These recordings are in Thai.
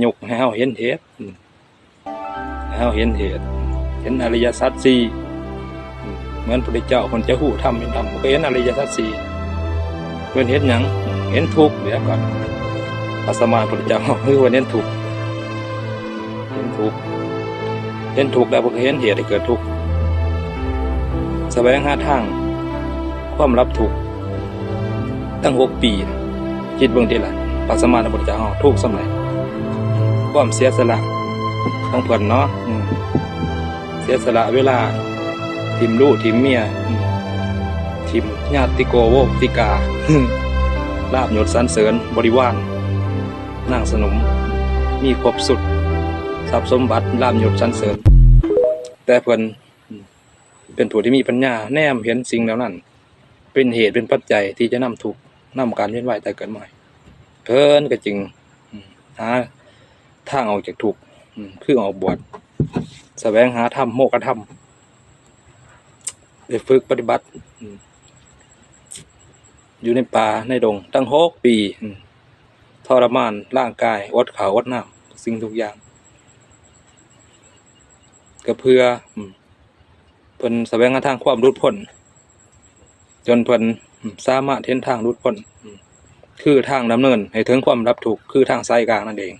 ยกให้เฮาเห็นเหตุอืมให้เฮาเห็นเหตุ เห็นอริยสัจสี่เหมือนพระเจ้าคนจะหู้ทำเป็นธรรมก็เห็นอริยสัจสี่เพิ่นเห็นหยังเห็นทุกข์เดี๋ยวก่อนอาสมาพระเจ้าคือว่าเห็นทุกข์เห็นทุกข์เห็นทุกข์แล้วเพิ่นก็เห็นเหตุให้เกิดทุกข์แสวงหาทางความรับทุกข์ตั้งหกปี คิดเบื้องที่ละพระสมาพระเจ้าทุกสมัย ความเสียสละต้องเพิ่นเนาะเสียสละเวลา ทิมลูกทิมเมีย ทิมญาติโกโวกติกาลาบยศสรรเสริญบริวารนางสนม มีครบสุดทรัพย์สมบัติลาบยศสรรเสริญ แต่เพิ่อืมเป็นผู้ที่มีปัญญาแนมเห็นสิ่งแล้วนั้น เป็นเหตุเป็นปัจจัยที่จะนำทุกนำการเวียนว่ายแต่เกิดใหม่ เพิ่นก็จึงหา ทางออกจากทุกข์คือออกบวชแสวงหาธรรมโมกธรรมได้ฝึกปฏิบัติ อยู่ในป่าในดง ตั้งหกปีทรมานร่างกายอดขาวอดน้ำสิ่งทุกอย่างก็เพื่อเพิ่นแสวงหาทางความรุดพ้นจนเพิ่นอืมสามารถเห็นทางรุดพ้นคือทางดำเนิน ให้ถึงความรับถูกคือทางสายกลางนั่นเอง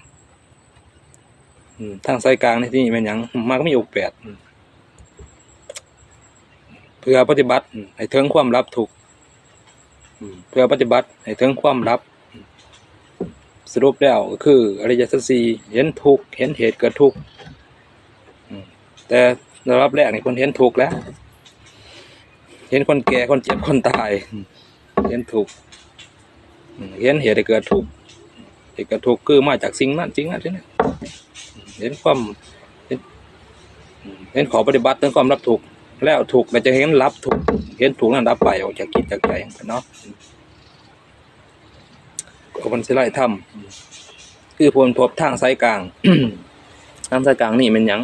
ทางสายกลางในที่นี้เป็นอย่างมันก็มีอกแปดเพื่อปฏิบัติให้ถึงความรับถูกเพื่อปฏิบัติให้ถึงความรับ สรุปแล้วก็คืออริยสัจสี่เห็นทุกเห็นเหตุเกิดทุกแต่ระดับแรกนี่คนเห็นทุกแล้ว เห็นคนแก่คนเจ็บคนตาย เห็นทุกเห็นเหตุเกิดทุกเหตุเกิดทุกคือมาจากสิ่งนั้นสิ่งนั้นสิ่งนั้นอืม เห็นความเห็นขอปฏิบัติถึงความรับทุกแล้วทุกข์เราจะเห็นรับทุกเห็นทุกนั้นรับไปออกจากจิตจากใจเนาะก็มันสิไล่ทำคือพลพบทางสายกลางทางสายกลางนี่เป็นยัง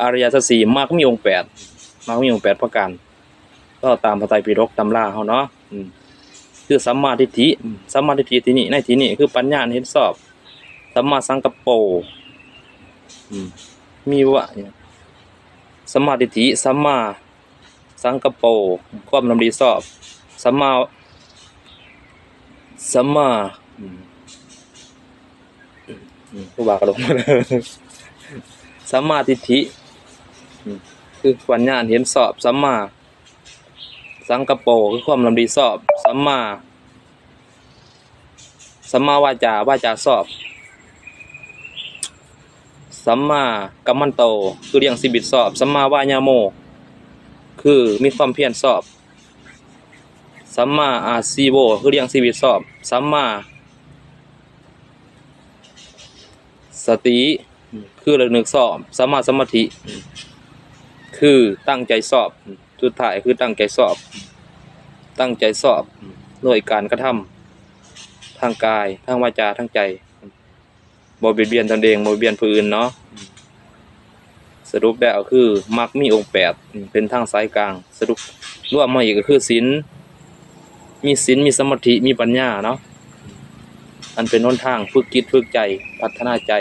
อริยสัจสี่มากมีองค์แปดมากมีองค์แปดประการก็ตามพระไตรปิฎกตำราเขาเนาะคือสัมมาทิฏฐิสัมมาทิฏฐิที่นี่ในที่นี้คือปัญญาเห็นสอบสัมมาสังกัปโป มีวะเนี่ยสัมมาทิฏฐิสัมมาสังกโปความลำดีสอบสัมมาสัมมาอืมอืมผู้บากระลงมาเลยสัมมาทิฏฐิอืมคือปัญญาเห็นสอบสัมมาสังกโปคือความลำดีสอบสัมมาสัมมาวาจาวาจาสอบ สัมมากัมมันโต คือเรียงสิบิตสอบ สัมมาวายาโม คือมีความเพียรสอบ สัมมาอาซีโวคือเรียงสิบิตสอบ สัมมาสติคือระลึกสอบ สัมมาสมาธิ คือตั้งใจสอบสุดท้ายคือตั้งใจสอบ ตั้งใจสอบหน่วยการกระทำทางกาย ทางวาจา ทางใจ บ่เบียดเบียนตนเองบ่เบียดเบียนผู้อื่นเนาะสรุปแล้วคือมักมีองค์แปดเป็นทางสายกลาง สรุปรวมมาอีกก็คือศีลมีศีลมีสมาธิมีปัญญาเนาะอันเป็นหนทางฝึกจิตฝึกใจ พัฒนาใจ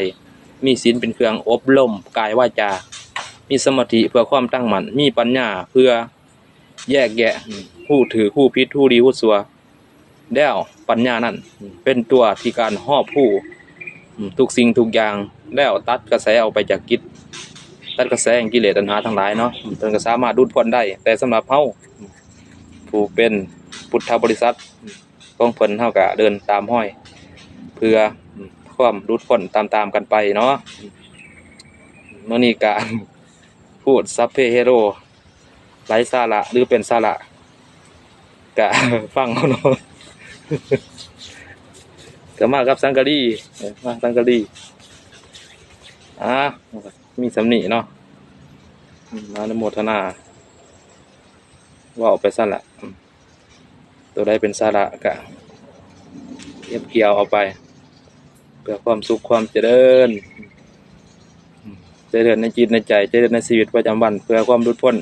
มีศีลเป็นเครื่องอบรมกายวาจา มีสมาธิเพื่อความตั้งมั่นมีปัญญาเพื่อแยกแยะผู้ถือผู้พิษผู้ดีผู้สัวแล้วปัญญานั้นเป็นตัวที่การหอบผู้ ทุกสิ่งทุกอย่างแล้วตัดกระแสออกไปจากกิจตัดกระแสแห่งกิเลสตัณหาทั้งหลายเนาะจนก็สามารถดูดพ้นได้ แต่สำหรับเฮาผู้เป็นพุทธบริษัทต้องเพิ่นเฮาก็เดินตามห้อย เพื่อความดูดพ้นตามๆกันไปเนาะเมื่อนี้ก็พูดซัพเพเฮโร่ไร้สาระหรือเป็นสาระกะฟังเขาเนาะ ก็มากับสังกะรีมาสังกะรีอ่ามีสำนีเนาะมาอนโมทนา ว่าออกไปสั้นละตัวใดเป็นสาระกะเก็บเกี่ยวเอาไป เพื่อความสุขความเจริญ เจริญในจิตในใจ เจริญในชีวิตประจำวัน เพื่อความรุดพ้น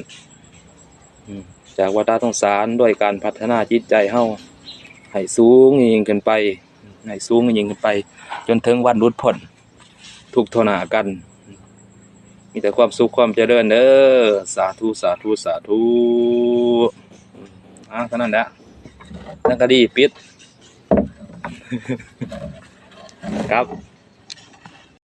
จากวัฏสงสารด้วยการพัฒนาจิตใจเฮาให้สูงยิ่งขึ้นไป ให้สูงยิ่งขึ้นไป จนถึงวันรุดพ้นทุกทนากัน มีแต่ความสุขความเจริญเด้อสาธุสาธุสาธุอะเท่านั้นแหละนั่นก็ดีปิด ครับ